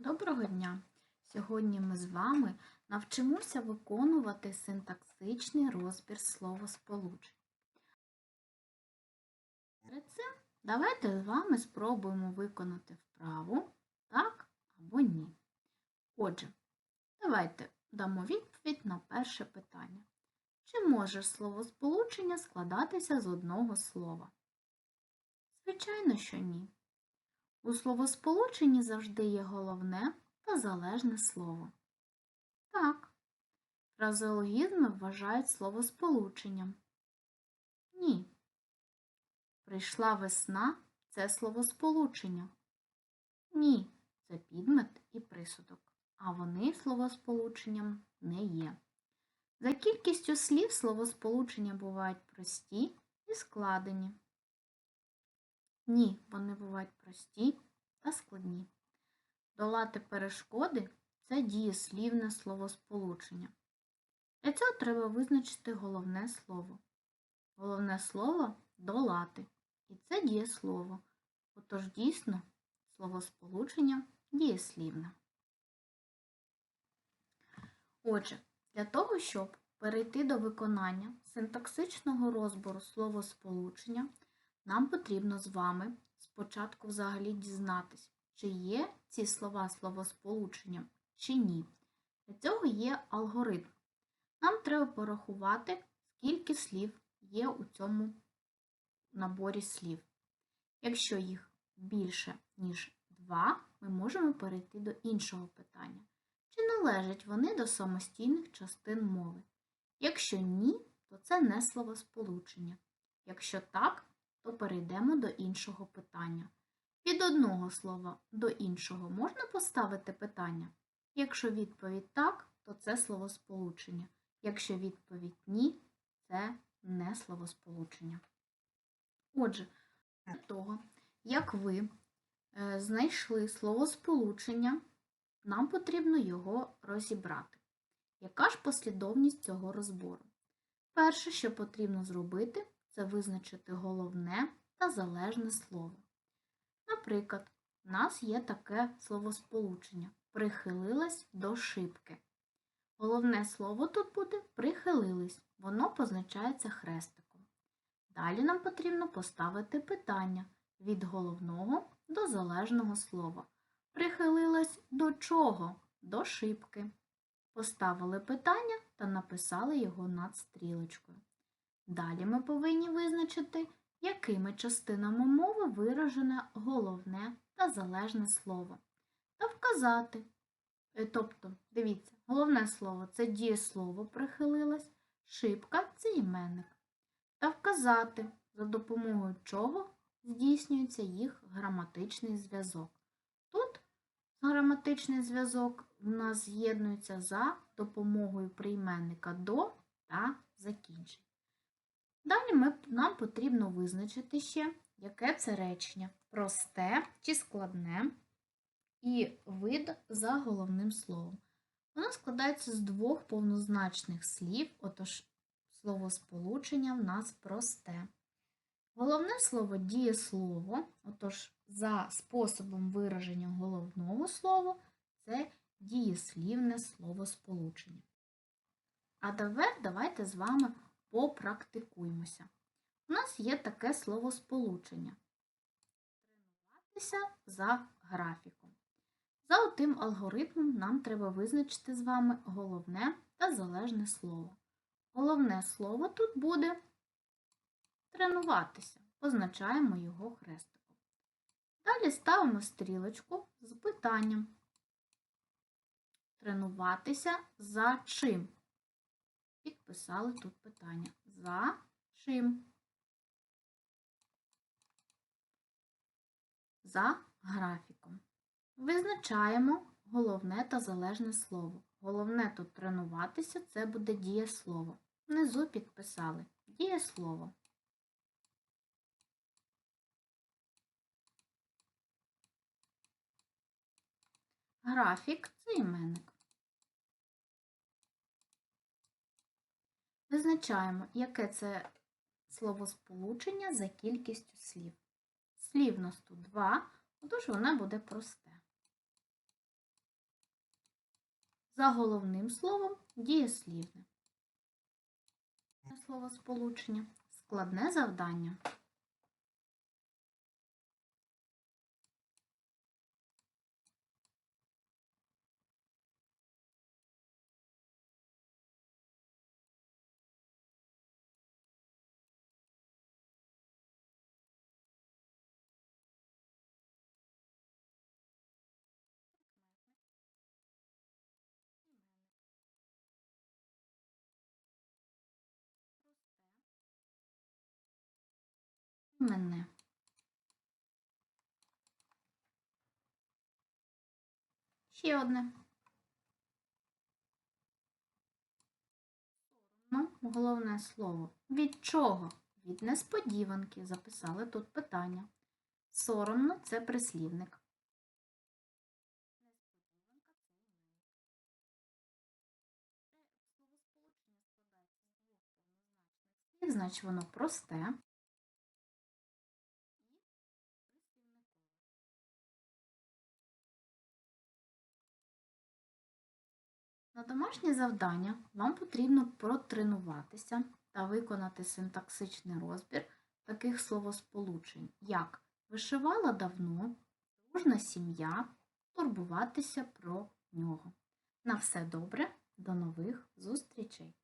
Доброго дня! Сьогодні ми з вами навчимося виконувати синтаксичний розбір словосполучень. Перед цим давайте з вами спробуємо виконати вправу так або ні. Отже, давайте дамо відповідь на перше питання. Чи може словосполучення складатися з одного слова? Звичайно, що ні. У словосполученні завжди є головне та залежне слово. Так, фразеологізми вважають словосполученням. Ні. Прийшла весна це словосполучення. Ні, це підмет і присудок, а вони словосполученням не є. За кількістю слів словосполучення бувають прості і складені. Ні, вони бувають прості та складні. Долати перешкоди це дієслівне словосполучення. Для цього треба визначити головне слово. Головне слово долати. І це дієслово. Отож дійсно словосполучення дієслівне. Отже, для того, щоб перейти до виконання синтаксичного розбору словосполучення, нам потрібно з вами спочатку взагалі дізнатись, чи є ці слова словосполученням, чи ні. Для цього є алгоритм. Нам треба порахувати, скільки слів є у цьому наборі слів. Якщо їх більше, ніж два, ми можемо перейти до іншого питання. Чи належать вони до самостійних частин мови? Якщо ні, то це не словосполучення. Якщо так, то перейдемо до іншого питання. Від одного слова до іншого можна поставити питання? Якщо відповідь так, то це словосполучення. Якщо відповідь ні, це не словосполучення. Отже, для того, як ви е, знайшли словосполучення, нам потрібно його розібрати. Яка ж послідовність цього розбору? Перше, що потрібно зробити, це визначити головне та залежне слово. Наприклад, у нас є таке словосполучення прихилилась до шибки. Головне слово тут буде прихилились, воно позначається хрестиком. Далі нам потрібно поставити питання від головного до залежного слова. Прихилилась до чого? До шибки. Поставили питання та написали його над стрілочкою. Далі ми повинні визначити, якими частинами мови виражене головне та залежне слово. Та вказати. Е, Тобто, дивіться, головне слово це дієслово прихилилось, шибка це іменник. Та вказати, за допомогою чого здійснюється їх граматичний зв'язок. Тут граматичний зв'язок у нас з'єднується за допомогою прийменника до та закінчень. Далі ми, нам потрібно визначити ще, яке це речення просте чи складне і вид за головним словом. Воно складається з двох повнозначних слів, отож словосполучення в нас просте. Головне слово дієслово, отож за способом вираження головного слова це дієслівне словосполучення. А тепер давайте з вами попрактикуємося. У нас є таке словосполучення. Тренуватися за графіком. За отим алгоритмом нам треба визначити з вами головне та залежне слово. Головне слово тут буде тренуватися. Позначаємо його хрестиком. Далі ставимо стрілочку з питанням. Тренуватися за чим? Підписали тут питання. За чим? За графіком. Визначаємо головне та залежне слово. Головне тут тренуватися це буде дієслово. Внизу підписали дієслово. Графік це іменник. Визначаємо, яке це словосполучення за кількістю слів. Слів тут 2, отож воно буде просте. За головним словом дієслівне. Словосполучення. Складне завдання. Мене. Ще одне. Ну, головне слово. Від чого? Від несподіванки. Записали тут питання. Соромно це прислівник. Несподіванка це значить воно просте. На домашнє завдання вам потрібно протренуватися та виконати синтаксичний розбір таких словосполучень, як вишивала давно, дружна сім'я, турбуватися про нього. На все добре, до нових зустрічей!